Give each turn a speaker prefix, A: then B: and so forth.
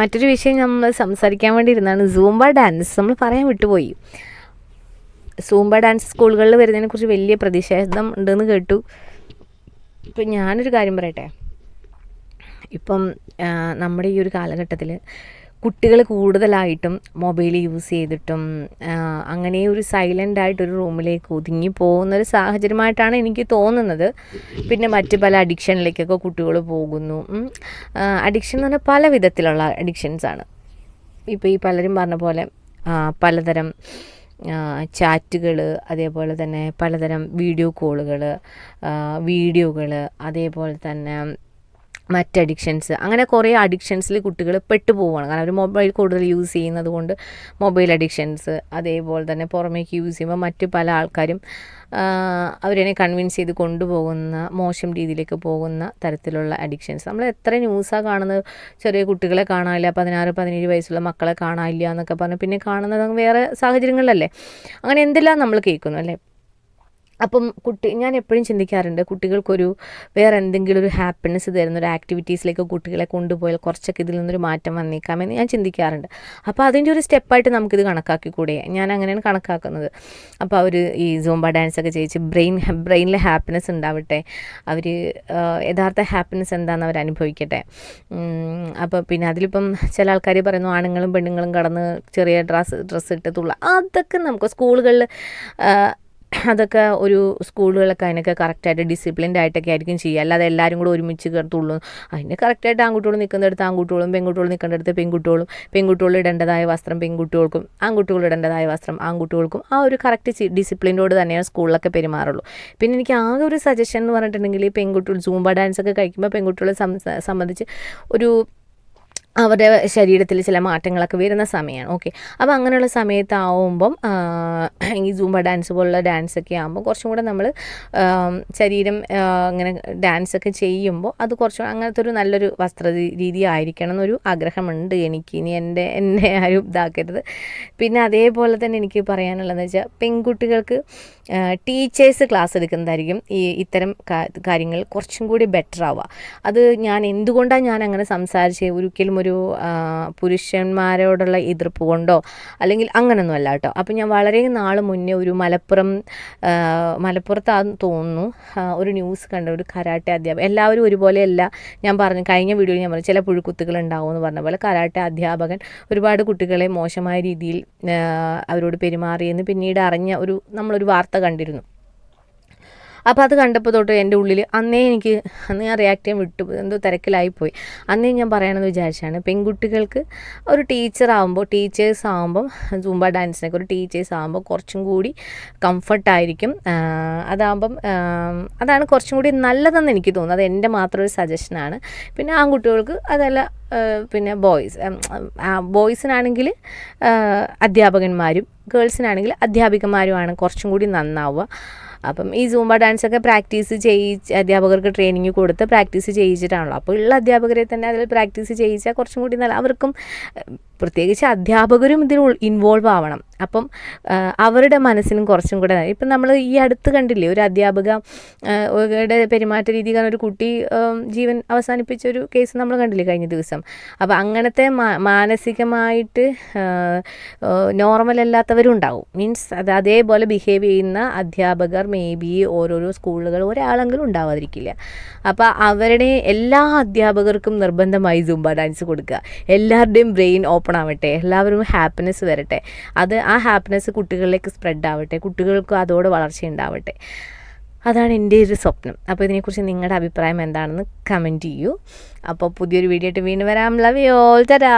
A: മറ്റൊരു വിഷയം നമ്മൾ സംസാരിക്കാൻ വേണ്ടി ഇരുന്നാണ് സൂംബ ഡാൻസ്. നമ്മൾ പറയാൻ വിട്ടുപോയി. സൂംബ ഡാൻസ് സ്കൂളുകളിൽ വരുന്നതിനെ കുറിച്ച് വലിയ പ്രതിഷേധം ഉണ്ടെന്ന് കേട്ടു. ഇപ്പം ഞാനൊരു കാര്യം പറയട്ടെ? ഇപ്പം നമ്മുടെ ഈ ഒരു കാലഘട്ടത്തിൽ കുട്ടികൾ കൂടുതലായിട്ടും മൊബൈൽ യൂസ് ചെയ്തിട്ടും അങ്ങനെ ഒരു സൈലന്റ് ആയിട്ടൊരു റൂമിലേക്ക് ഒതുങ്ങി പോകുന്നൊരു സാഹചര്യമായിട്ടാണ് എനിക്ക് തോന്നുന്നത്. പിന്നെ മറ്റ് പല അഡിക്ഷനിലേക്കൊക്കെ കുട്ടികൾ പോകുന്നു. അഡിക്ഷൻ എന്ന് പറഞ്ഞാൽ പല വിധത്തിലുള്ള അഡിക്ഷൻസാണ് ഇപ്പോൾ ഈ പലരും പറഞ്ഞ പോലെ പലതരം ചാറ്റുകൾ അതേപോലെ തന്നെ പലതരം വീഡിയോ കോളുകൾ വീഡിയോകൾ അതേപോലെ തന്നെ മറ്റ് അഡിക്ഷൻസ് അങ്ങനെ കുറേ അഡിക്ഷൻസിൽ കുട്ടികൾ പെട്ടുപോവാണ് കാരണം അവർ മൊബൈൽ കൂടുതൽ യൂസ് ചെയ്യുന്നത് കൊണ്ട് മൊബൈൽ അഡിക്ഷൻസ് അതേപോലെ തന്നെ പുറമേക്ക് യൂസ് ചെയ്യുമ്പോൾ മറ്റ് പല ആൾക്കാരും അവരെന്നെ കൺവിൻസ് ചെയ്ത് കൊണ്ടുപോകുന്ന മോശം രീതിയിലേക്ക് പോകുന്ന തരത്തിലുള്ള അഡിക്ഷൻസ് നമ്മൾ എത്ര ന്യൂസാണ് കാണുന്നത്? ചെറിയ കുട്ടികളെ കാണാനില്ല പതിനാറ് പതിനേഴ് വയസ്സുള്ള മക്കളെ കാണാനില്ല എന്നൊക്കെ പറഞ്ഞ് പിന്നെ കാണുന്നത് വേറെ സാഹചര്യങ്ങളിലല്ലേ? അങ്ങനെ എന്തെല്ലാം നമ്മൾ കേൾക്കുന്നു അല്ലേ? അപ്പം കുട്ടി ഞാൻ എപ്പോഴും ചിന്തിക്കാറുണ്ട് കുട്ടികൾക്കൊരു വേറെ എന്തെങ്കിലും ഒരു ഹാപ്പിനെസ് തരുന്ന ഒരു ആക്ടിവിറ്റീസിലേക്ക് കുട്ടികളെ കൊണ്ടുപോയാൽ കുറച്ചൊക്കെ ഇതിൽ നിന്നൊരു മാറ്റം വന്നേക്കാമെന്ന് ഞാൻ ചിന്തിക്കാറുണ്ട്. അപ്പോൾ അതിന്റെ ഒരു സ്റ്റെപ്പായിട്ട് നമുക്കിത് കണക്കാക്കിക്കൂടെ? ഞാൻ അങ്ങനെയാണ് കണക്കാക്കുന്നത്. അപ്പോൾ അവർ ഈ സോംബ ഡാൻസ് ഒക്കെ ചെയ്യിച്ച് ബ്രെയിൻ ബ്രെയിനിലെ ഹാപ്പിനെസ് ഉണ്ടാവട്ടെ. അവർ യഥാർത്ഥ ഹാപ്പിനെസ് എന്താണെന്ന് അവർ അനുഭവിക്കട്ടെ. അപ്പോൾ പിന്നെ അതിലിപ്പം ചില ആൾക്കാർ പറയുന്നു ആണുങ്ങളും പെണ്ണുങ്ങളും കടന്ന് ചെറിയ ഡ്രസ്സ് ഡ്രസ്സ് ഇട്ട് തുള്ള. അതൊക്കെ നമുക്ക് സ്കൂളുകളിൽ അതൊക്കെ ഒരു സ്കൂളുകളൊക്കെ അതിനൊക്കെ കറക്റ്റായിട്ട് ഡിസിപ്ലിൻഡ് ആയിട്ടൊക്കെ ആയിരിക്കും ചെയ്യുക. അല്ലാതെ എല്ലാവരും കൂടെ ഒരുമിച്ച് കയറത്തുള്ളൂ അതിന് കറക്റ്റായിട്ട് ആൺകുട്ടികൾ നിൽക്കുന്നിടത്ത് ആൺകുട്ടികളും പെൺകുട്ടികൾ നിൽക്കുന്നിടത്ത് പെൺകുട്ടികളും. പെൺകുട്ടികൾ ഇടേണ്ടതായ വസ്ത്രം പെൺകുട്ടികൾക്കും ആൺകുട്ടികൾ ഇടേണ്ടതായ വസ്ത്രം ആൺകുട്ടികൾക്കും ആ ഒരു കറക്റ്റ് ഡിസിപ്ലിനോട് തന്നെയാണ് സ്കൂളിലൊക്കെ പെരുമാറുള്ളൂ. പിന്നെ എനിക്ക് ആകെ ഒരു സജഷൻ എന്ന് പറഞ്ഞിട്ടുണ്ടെങ്കിൽ പെൺകുട്ടികൾ സൂംബ ഡാൻസ് ഒക്കെ കഴിക്കുമ്പോൾ പെൺകുട്ടികളെ സംബ- സംബന്ധിച്ച് ഒരു അവരുടെ ശരീരത്തിൽ ചില മാറ്റങ്ങളൊക്കെ വരുന്ന സമയമാണ് ഓക്കെ അപ്പോൾ അങ്ങനെയുള്ള സമയത്താവുമ്പം ഈ സൂംബ ഡാൻസ് പോലുള്ള ഡാൻസ് ഒക്കെ ആകുമ്പോൾ കുറച്ചും കൂടെ നമ്മൾ ശരീരം ഇങ്ങനെ ഡാൻസ് ഒക്കെ ചെയ്യുമ്പോൾ അത് കുറച്ചും അങ്ങനത്തെ ഒരു നല്ലൊരു വസ്ത്ര രീതി ആയിരിക്കണം എന്നൊരു ആഗ്രഹമുണ്ട് എനിക്ക്. ഇനി എന്റെ എന്നെ ആരും ഇതാക്കരുത്. പിന്നെ അതേപോലെ തന്നെ എനിക്ക് പറയാനുള്ളതെന്ന് വെച്ചാൽ പെൺകുട്ടികൾക്ക് ടീച്ചേഴ്സ് ക്ലാസ് എടുക്കുന്നതായിരിക്കും ഈ ഇത്തരം കാര്യങ്ങൾ കുറച്ചും കൂടി ബെറ്റർ ആവുക. അത് ഞാൻ എന്തുകൊണ്ടാണ് ഞാൻ അങ്ങനെ സംസാരിച്ച്? ഒരിക്കലും ഒരു പുരുഷന്മാരോടുള്ള എതിർപ്പ് കൊണ്ടോ അല്ലെങ്കിൽ അങ്ങനൊന്നും അല്ല കേട്ടോ. അപ്പം ഞാൻ വളരെ നാൾ മുന്നേ ഒരു മലപ്പുറം മലപ്പുറത്താന്ന് തോന്നുന്നു. ഒരു ന്യൂസ് കണ്ട ഒരു കരാട്ടെ അധ്യാപകൻ എല്ലാവരും ഒരുപോലെയല്ല. ഞാൻ പറഞ്ഞു കഴിഞ്ഞ വീഡിയോയിൽ ഞാൻ പറഞ്ഞു ചില പുഴുക്കുത്തുകൾ ഉണ്ടാവും എന്ന് പറഞ്ഞ പോലെ കരാട്ടെ അധ്യാപകൻ ഒരുപാട് കുട്ടികളെ മോശമായ രീതിയിൽ അവരോട് പെരുമാറിയെന്ന് പിന്നീട് അറിഞ്ഞ ഒരു നമ്മളൊരു വാർത്ത കണ്ടിരുന്നു. അപ്പോൾ അത് കണ്ടപ്പോൾ തൊട്ട് എന്റെ ഉള്ളിൽ അന്നേ എനിക്ക് അന്ന് ഞാൻ റിയാക്ട് ചെയ്യാൻ വിട്ടു എന്തോ തിരക്കിലായിപ്പോയി അന്നേ ഞാൻ പറയണമെന്ന് വിചാരിച്ചാണ് പെൺകുട്ടികൾക്ക് ഒരു ടീച്ചർ ആകുമ്പോൾ ടീച്ചേഴ്സ് ആകുമ്പം സൂംബ ഡാൻസിനൊക്കെ ഒരു ടീച്ചേഴ്സ് ആകുമ്പോൾ കുറച്ചും കൂടി കംഫർട്ടായിരിക്കും അതാകുമ്പം അതാണ് കുറച്ചും കൂടി നല്ലതെന്ന് എനിക്ക് തോന്നുന്നത് അത് എന്റെ മാത്രം ഒരു സജഷനാണ് പിന്നെ ആൺകുട്ടികൾക്ക് അതല്ല പിന്നെ ബോയ്സ്. ബോയ്സിനാണെങ്കിൽ അധ്യാപകന്മാരും ഗേൾസിനാണെങ്കിൽ അധ്യാപികമാരുമാണ് കുറച്ചും കൂടി നന്നാവുക. അപ്പം ഈ സൂംബ ഡാൻസൊക്കെ പ്രാക്ടീസ് ചെയ്യിച്ച് അധ്യാപകർക്ക് ട്രെയിനിങ് കൊടുത്ത് പ്രാക്ടീസ് ചെയ്യിച്ചിട്ടാണല്ലോ. അപ്പോൾ ഉള്ള അധ്യാപകരെ തന്നെ അതിൽ പ്രാക്ടീസ് ചെയ്യിച്ചാൽ കുറച്ചും കൂടി നല്ല അവർക്കും പ്രത്യേകിച്ച് അധ്യാപകരും ഇതിൽ ഇൻവോൾവ് ആവണം. അപ്പം അവരുടെ മനസ്സിനും കുറച്ചും കൂടെ ഇപ്പം നമ്മൾ ഈ അടുത്ത് കണ്ടില്ലേ ഒരു അധ്യാപക പെരുമാറ്റ രീതി കാരണം ഒരു കുട്ടി ജീവൻ അവസാനിപ്പിച്ച ഒരു കേസ് നമ്മൾ കണ്ടില്ലേ കഴിഞ്ഞ ദിവസം. അപ്പോൾ അങ്ങനത്തെ മാനസികമായിട്ട് നോർമൽ അല്ലാത്തവരും ഉണ്ടാവും മീൻസ് അത് അതേപോലെ ബിഹേവ് ചെയ്യുന്ന അധ്യാപകർ മേ ബി ഓരോരോ സ്കൂളുകൾ ഒരാളെങ്കിലും ഉണ്ടാവാതിരിക്കില്ല. അപ്പോൾ അവരുടെ എല്ലാ അധ്യാപകർക്കും നിർബന്ധമായി സുംബ ഡാൻസ് കൊടുക്കുക. എല്ലാവരുടെയും ബ്രെയിൻ ഓപ്പൺ ആവട്ടെ എല്ലാവരും ഹാപ്പിനെസ് വരട്ടെ. അത് ആ ഹാപ്പിനെസ് കുട്ടികളിലേക്ക് സ്പ്രെഡ് ആവട്ടെ കുട്ടികൾക്ക് അതോടെ വളർച്ച ഉണ്ടാവട്ടെ. അതാണ് എന്റെ ഒരു സ്വപ്നം. അപ്പോൾ ഇതിനെക്കുറിച്ച് നിങ്ങളുടെ അഭിപ്രായം എന്താണെന്ന് കമന്റ് ചെയ്യൂ. അപ്പോൾ പുതിയൊരു വീഡിയോ ആയിട്ട് വീണ്ടും വരാം. ലവ് യു ഓൾ തരാ